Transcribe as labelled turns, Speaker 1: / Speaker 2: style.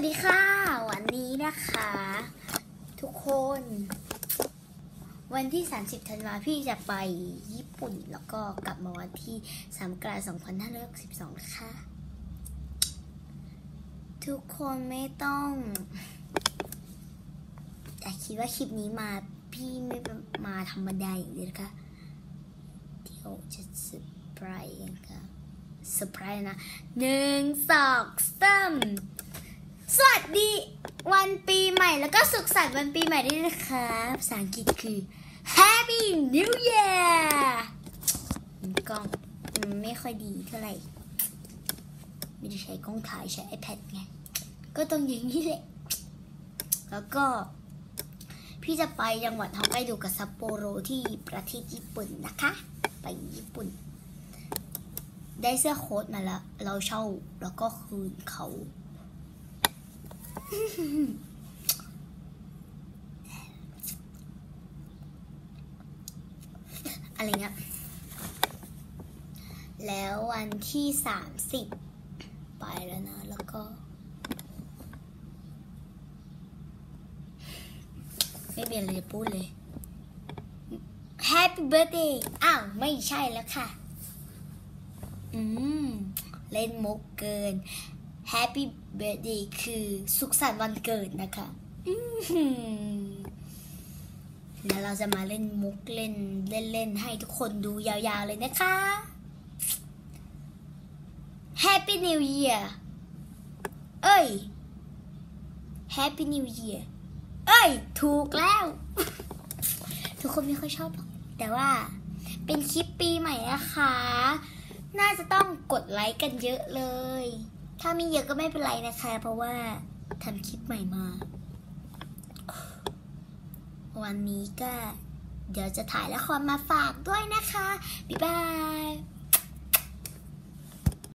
Speaker 1: วัสดีค่ะ วันนี้นะคะ ทุกคน วันที่ 30 ธันวาพี่จะไปญี่ปุ่นแล้วก็กลับมาวันที่3กรกฎาคม2562นะคะ ทุกคนไม่ต้องอย่าคิดว่าคลิปนี้มาพี่ไม่มาธรรมดาอย่างเดียวนะคะเดี๋ยวจะเซอร์ไพรส์นะคะเซอร์ไพรส์นะหนึ่งสองสาม สวัสดีวันปีใหม่แล้วก็สุขสันต์วันปีใหม่ด้วยนะคะภาษาอังกฤษคือ Happy New Year กล้องไม่ค่อยดีเท่าไหร่ ไม่ได้ใช้กล้องถ่ายใช้ iPad ไง ก็ต้องอย่างนี้แหละ แล้วก็ พี่จะไปจังหวัดฮอกไกโดกับซัปโปโรที่ประเทศญี่ปุ่นนะคะ ไปญี่ปุ่น ได้เสื้อโค้ทมาแล้ว เราเช่าแล้วก็คืนเขา อะไรเงี้ย แล้ววันที่สามสิบไปแล้วนะ แล้วก็ไม่เปลี่ยนเลยพูดเลย Happy Birthday อ้าว ไม่ใช่แล้วค่ะ อืม เล่นมุกเกิน Happy Birthday คือสุขสันต์วันเกิดนะคะแล้วเราจะมาเล่นมุกเล่นเล่นเล่นให้ทุกคนดูยาวๆเลยนะคะ Happy New Year เอ้ย Happy New Year เอ้ย ถูกแล้ว ทุกคนไม่ค่อยชอบหรอกแต่ว่าเป็นคลิปปีใหม่นะคะ น่าจะต้องกดไลค์กันเยอะเลย ถ้ามีเยอะก็ไม่เป็นไรนะคะ เพราะว่าทำคลิปใหม่มา วันนี้ก็ เดี๋ยวจะถ่ายละครมาฝากด้วยนะคะ บ๊ายบาย